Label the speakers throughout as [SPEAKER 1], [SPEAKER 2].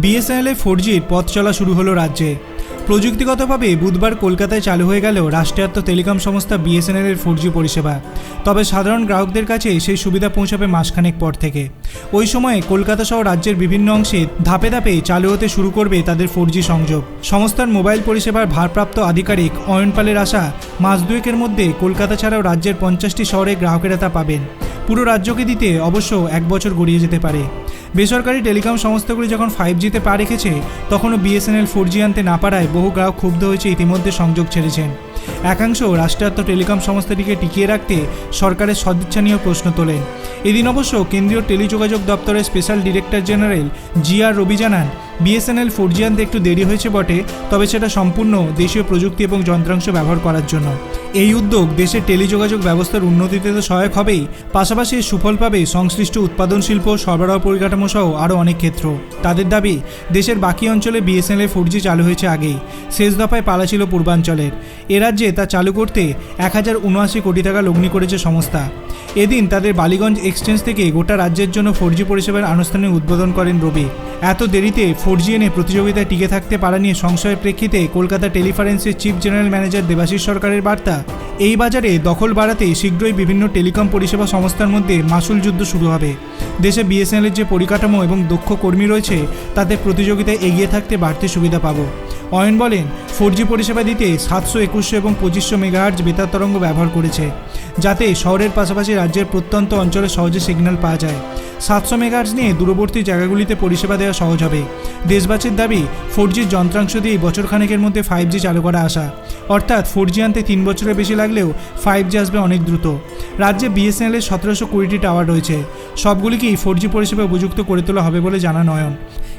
[SPEAKER 1] বিএসএনএলে four জির পথ চলা শুরু হলো রাজ্যে। প্রযুক্তিগতভাবে বুধবার কলকাতায় চালু হয়ে গেল রাষ্ট্রায়ত্ত টেলিকম সংস্থা বিএসএনএল এর ফোর পরিষেবা। তবে সাধারণ গ্রাহকদের কাছে সেই সুবিধা পৌঁছাবে মাসখানেক পর থেকে। ওই সময়ে কলকাতা সহ রাজ্যের বিভিন্ন অংশে ধাপে ধাপে চালু হতে শুরু করবে তাদের ফোর সংযোগ। সংস্থার মোবাইল পরিষেবার ভারপ্রাপ্ত আধিকারিক অয়ন পালের আশা, মাস দুয়েকের মধ্যে কলকাতা ছাড়াও রাজ্যের পঞ্চাশটি শহরে গ্রাহকেরা তা পাবেন। পুরো রাজ্যকে দিতে অবশ্য এক বছর গড়িয়ে যেতে পারে। বেসরকারি টেলিকম সংস্থাগুলি যখন ফাইভ জিতে পা রেখেছে, তখনও বিএসএনএল ফোর জি আনতে না পারায় বহু গ্রাহক ক্ষুব্ধ হয়েছে ইতিমধ্যে সংযোগ ছেড়েছেন। একাংশ রাষ্ট্রায়ত্ত টেলিকম সংস্থাটিকে টিকিয়ে রাখতে সরকারের সদিচ্ছা নিয়েও প্রশ্ন তোলেন। এদিন অবশ্য কেন্দ্রীয় টেলিযোগাযোগ দপ্তরের special director general G R Ravi জানান বিএসএনএল ফোর জি আনতে একটু দেরি হয়েছে বটে, তবে সেটা সম্পূর্ণ দেশীয় প্রযুক্তি এবং যন্ত্রাংশ ব্যবহার করার জন্য। এই উদ্যোগ দেশের টেলিযোগাযোগ ব্যবস্থার উন্নতিতে তো সহায়ক হবেই। পাশাপাশি সুফল পাবে সংশ্লিষ্ট উৎপাদন শিল্প, সরবরাহ পরিকাঠামো সহ আরও অনেক ক্ষেত্র। তাদের দাবি, দেশের বাকি অঞ্চলে বিএসএনএল ফোর জি চালু হয়েছে আগেই। শেষ দফায় পালা ছিল পূর্বাঞ্চলের। এ রাজ্যে তা চালু করতে এক হাজার উনআশি কোটি টাকা লগ্নি করেছে সংস্থা। এদিন তাদের বালিগঞ্জ এক্সচেঞ্জ থেকে গোটা রাজ্যের জন্য ফোর জি পরিষেবার আনুষ্ঠানিক উদ্বোধন করেন রবি। এত দেরিতে ফোর এনে প্রতিযোগিতায় টিকে থাকতে পারা নিয়ে সংশয়ের প্রেক্ষিতে কলকাতা টেলিফারেন্সের চিফ জেনারেল ম্যানেজার দেবাশিস সরকারের বার্তা, এই বাজারে দখল বাড়াতে শীঘ্রই বিভিন্ন টেলিকম পরিষেবা সংস্থার মধ্যে মাসুল যুদ্ধ শুরু হবে। দেশে বিএসএনএলের যে পরিকাঠামো এবং দক্ষ কর্মী রয়েছে, তাতে প্রতিযোগিতায় এগিয়ে থাকতে বাড়তি সুবিধা পাবো। অয়ন বলেন ফোর পরিষেবা দিতে সাতশো একুশশো এবং পঁচিশশো মেগাহার্জ বেতার তরঙ্গ ব্যবহার করেছে, যাতে শহরের পাশাপাশি রাজ্যের প্রত্যন্ত অঞ্চলে সহজে সিগন্যাল পাওয়া যায়। সাতশো মেগাহার্জ নিয়ে দূরবর্তী জায়গাগুলিতে পরিষেবা দেওয়া সহজ হবে। দেশবাসীর দাবি ফোর জির যন্ত্রাংশ দিয়ে বছরখানেকের মধ্যে ফাইভ জি চালু করা আসা অর্থাৎ ফোর জি আনতে তিন বছরের বেশি লাগলেও ফাইভ জি আসবে অনেক দ্রুত। রাজ্যে বিএসএনএলের সতেরোশো কুড়িটি টাওয়ার রয়েছে। সবগুলিকেই ফোর জি পরিষেবা উপযুক্ত করে তোলা হবে বলে জানান অয়ন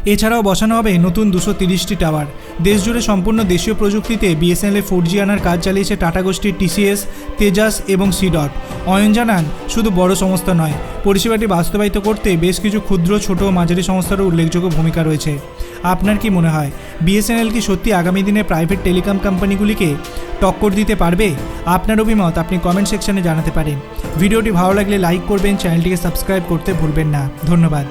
[SPEAKER 1] এছাড়াও বসানো হবে নতুন দুশো তিরিশটি টাওয়ার। দেশজুড়ে সম্পূর্ণ দেশীয় প্রযুক্তিতে বিএসএনএল এ ফোর জি আনার কাজ চালিয়েছে টাটা গোষ্ঠীর টিসিএস, তেজাস এবং সিডট। অয়ন জানান, শুধু বড় সংস্থা নয়, পরিষেবাটি বাস্তবায়িত করতে বেশ কিছু ক্ষুদ্র, ছোট মাঝারি সংস্থারও উল্লেখযোগ্য ভূমিকা রয়েছে। আপনার কি মনে হয় বিএসএনএল কি সত্যি আগামী দিনে প্রাইভেট টেলিকম কোম্পানিগুলিকে টক্কর দিতে পারবে? আপনার অভিমত আপনি কমেন্ট সেকশনে জানাতে পারেন। ভিডিওটি ভালো লাগলে লাইক করবেন চ্যানেলটিকে সাবস্ক্রাইব করতে ভুলবেন না। ধন্যবাদ।